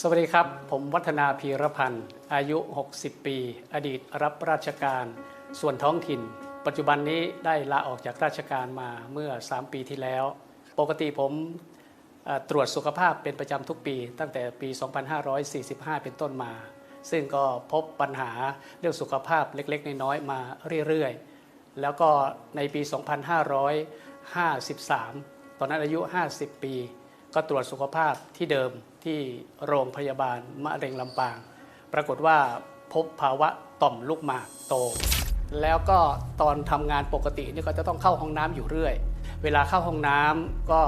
สวัสดีครับ ผมวัฒนาพีรพันธ์ อายุ 60 ปี อดีตรับราชการ ส่วนท้องถิ่น ปัจจุบันนี้ได้ลาออกจากราชการมาเมื่อ 3 ปีที่แล้ว ปกติผมตรวจสุขภาพเป็นประจำทุกปี ตั้งแต่ปี 2545 เป็นต้นมา ซึ่งก็พบปัญหาเรื่องสุขภาพเล็กๆ น้อยๆมาเรื่อยๆ แล้วก็ในปี 2553 ตอนนั้นอายุ 50 ปี ก็ตรวจสุขภาพที่เดิมที่โรงพยาบาลมะเร็งลำปาง ปรากฏว่าพบภาวะต่อมลูกหมากโต แล้วก็ตอนทำงานปกตินี่ก็จะต้องเข้าห้องน้ำอยู่เรื่อย เวลาเข้าห้องน้ำก็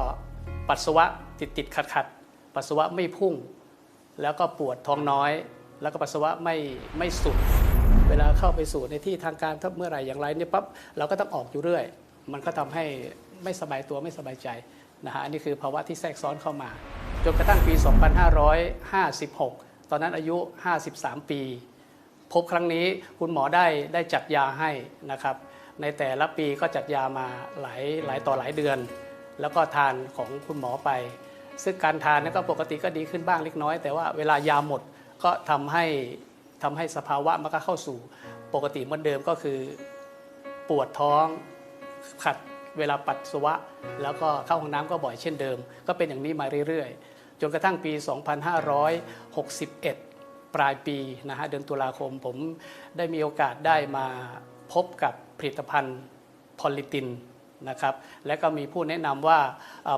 ปัสสาวะติดติดขัดขัดปัสสาวะไม่พุ่ง แล้วก็ปวดท้องน้อย แล้วก็ปัสสาวะไม่ไม่สุด เวลาเข้าไปสู่ในที่ทางการถ้าเมื่อไหร่อย่างไรเนี่ยปั๊บเราก็ต้องออกอยู่เรื่อย มันก็ทำให้ไม่สบายตัวไม่สบายใจ นะฮะอันนี้คือภาวะที่แทรกซ้อนเข้ามา จนกระทั่งปี 2556 ตอนนั้นอายุ 53 ปี พบครั้งนี้คุณหมอได้ได้จัดยาให้นะครับ ในแต่ละปีก็จัดยามาหลายหลายต่อหลายเดือน แล้วก็ทานของคุณหมอไป ซึ่งการทานเนก็ปกติก็ดีขึ้นบ้างเล็กน้อย แต่ว่าเวลายาหมดก็ทำให้ทำให้สภาวะมันก็เข้าสู่ปกติเหมือนเดิมก็คือปวดท้องขัด เวลาปัสสาวะ แล้วก็เข้าห้องน้ำก็บ่อยเช่นเดิม ก็เป็นอย่างนี้มาเรื่อยๆ จนกระทั่งปี 2561 ปลายปีนะฮะเดือนตุลาคมผมได้มีโอกาสได้มาพบกับผลิตภัณฑ์พอลิตินนะครับและก็มีผู้แนะนำว่า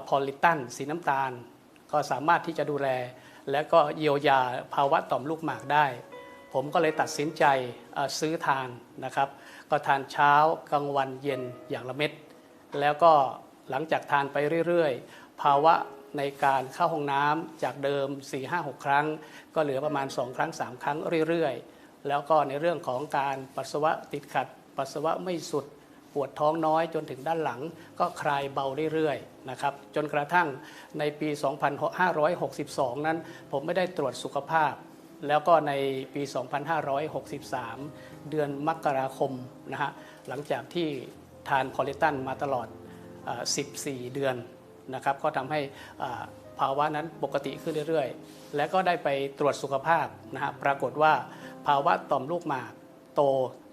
พอลิตันสีน้ำตาล ก็สามารถที่จะดูแล และก็เยียวยาภาวะต่อมลูกหมากได้ ผมก็เลยตัดสินใจซื้อทานนะครับ ก็ทานเช้ากลางวันเย็นอย่างละเม็ด แล้วก็หลังจากทานไปเรื่อยๆ ภาวะในการเข้าห้องน้ำจากเดิม 4-5-6 ครั้ง ก็เหลือประมาณ 2 ครั้ง 3 ครั้งเรื่อยๆ แล้วก็ในเรื่องของการปัสสาวะติดขัด ปัสสาวะไม่สุดปวดท้องน้อยจนถึงด้านหลังก็คลายเบาเรื่อยๆนะครับจนกระทั่งในปี 2562 นั้น ผมไม่ได้ตรวจสุขภาพ แล้วก็ในปี 2563 เดือนมกราคมนะฮะหลังจากที่ ทานพอเลตันมาตลอดอ14 เดือนนะครับก็ทำให้ภาวะนั้นปกติขึ้นเรื่อยๆ และก็ได้ไปตรวจสุขภาพนะฮะปรากฏว่าภาวะต่อมลูกหมากโต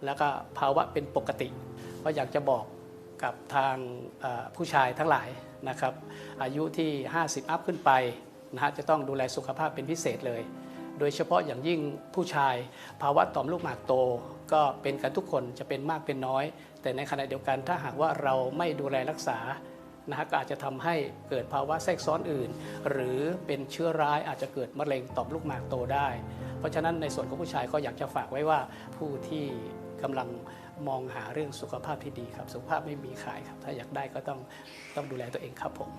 แล้วก็ภาวะเป็นปกติก็อยากจะบอกกับทางผู้ชายทั้งหลายนะครับอายุที่ 50 อัพขึ้นไปนะฮะจะต้องดูแลสุขภาพเป็นพิเศษเลย โดยเฉพาะอย่างยิ่งผู้ชาย ภาวะต่อมลูกหมากโต ก็เป็นกันทุกคนจะเป็นมากเป็นน้อย แต่ในขณะเดียวกันถ้าหากว่าเราไม่ดูแลรักษานะฮะก็อาจจะทำให้เกิดภาวะแทรกซ้อนอื่น หรือเป็นเชื้อร้ายอาจจะเกิดมะเร็งต่อมลูกหมากโตได้ เพราะฉะนั้นในส่วนของผู้ชายก็อยากจะฝากไว้ว่าผู้ที่กำลังมองหาเรื่องสุขภาพที่ดีครับ สุขภาพไม่มีขายครับ ถ้าอยากได้ก็ต้องต้องดูแลตัวเองครับผม